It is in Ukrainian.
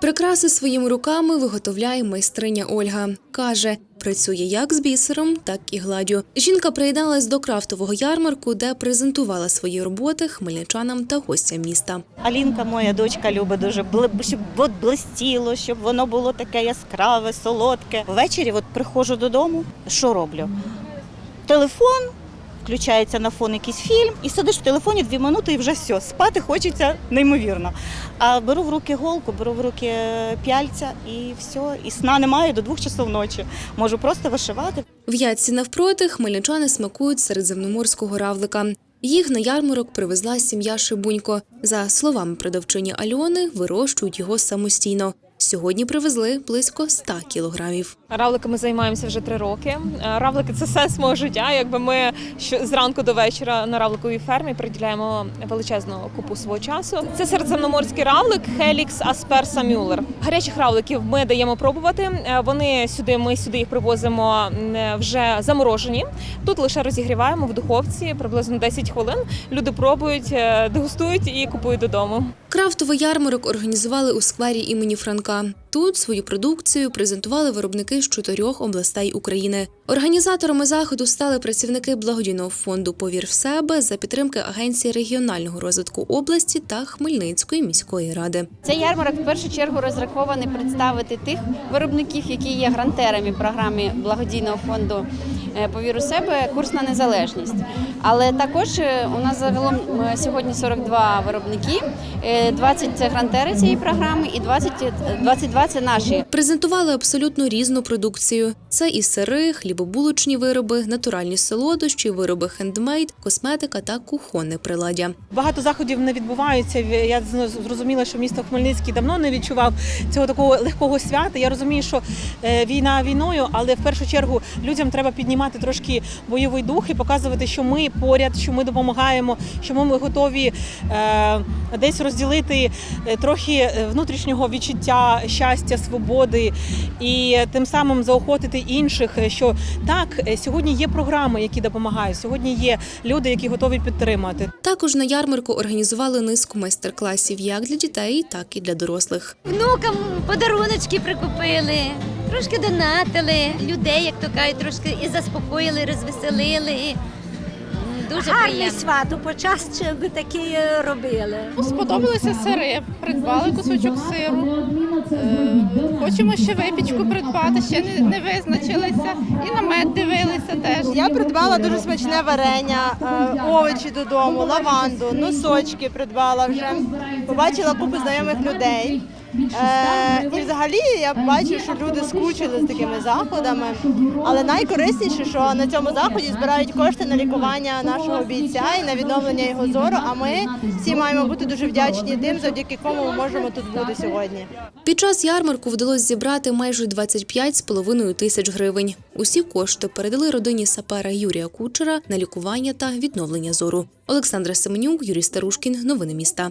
Прикраси своїми руками виготовляє майстриня Ольга. Каже, працює як з бісером, так і гладдю. Жінка приєдналась до крафтового ярмарку, де презентувала свої роботи хмельничанам та гостям міста. Алінка, моя дочка, любить дуже, щоб блистіло, щоб воно було таке яскраве, солодке. Ввечері от приходжу додому, що роблю? Телефон, включається на фон якийсь фільм, і сидиш в телефоні дві минути і вже все. Спати хочеться неймовірно. А беру в руки голку, беру в руки пяльця і все. І сна немає до двох часов ночі. Можу просто вишивати. В ятці навпроти хмельничани смакують середземноморського равлика. Їх на ярмарок привезла сім'я Шибунько. За словами продавчині Альони, вирощують його самостійно. Сьогодні привезли близько 100 кілограмів. Равликами займаємося вже три роки. Е, Равлики це сенс мого життя. Якби ми зранку до вечора на равликовій фермі приділяємо величезну купу свого часу. Це середземноморський равлик Helix aspersa Müller. Гарячих равликів ми даємо пробувати. Е, Вони сюди, ми сюди їх привозимо вже заморожені. Тут лише розігріваємо в духовці приблизно 10 хвилин. Люди пробують, е, дегустують і купують додому. Крафтовий ярмарок організували у сквері імені Франка. Тут свою продукцію презентували виробники з чотирьох областей України. Організаторами заходу стали працівники благодійного фонду Повір в себе за підтримки Агенції регіонального розвитку області та Хмельницької міської ради. Цей ярмарок в першу чергу розрахований представити тих виробників, які є грантерами програми благодійного фонду е, «Повір у себе курс на незалежність. Але також е, у нас загалом е, сьогодні 42 виробники, е, 20 – це грантери цієї програми, і 20, е, 22 – це наші Презентували абсолютно різну продукцію. Це і сири, хлібобулочні вироби, натуральні солодощі, вироби хендмейд, косметика та кухонне приладдя. Багато заходів не відбуваються. Я зрозуміла, що місто Хмельницький давно не відчував цього такого легкого свята. Я розумію, що е, війна війною, але в першу чергу людям треба піднімати трошки бойовий дух і показувати, що ми поряд, що ми допомагаємо, що ми готові е, десь розділити е, трохи е, внутрішнього відчуття щастя, свободи і тим самим заохотити інших, що так, сьогодні є програми, які допомагають. Сьогодні є люди, які готові підтримати. Також на ярмарку організували низку майстер-класів як для дітей, так і для дорослих. Внукам подаруночки прикупили, трошки донатили, людей, як то кажуть, трошки і заспокоїли, розвеселили. М, Дуже Гарний приємно. сват, почас би такі робили. Ну, Сподобалися сири, придбали кусочок сиру. Е, Хочемо ще випічку придбати, ще не, не визначилися. І на мед дивилися теж. Я придбала дуже смачне варення, е, овочі додому, лаванду, носочки придбала вже. Побачила купу знайомих людей. Е, і взагалі я бачу, що люди скучили з такими заходами. Але найкорисніше, що на цьому заході збирають кошти на лікування нашого бійця і на відновлення його зору. А ми всі маємо бути дуже вдячні тим, завдяки кому ми можемо тут бути сьогодні. Під час ярмарку вдалося зібрати майже 25,5 тисяч гривень. Усі кошти передали родині сапера Юрія Кучера на лікування та відновлення зору. Олександра Семенюк, Юрій Старушкін. Новини міста.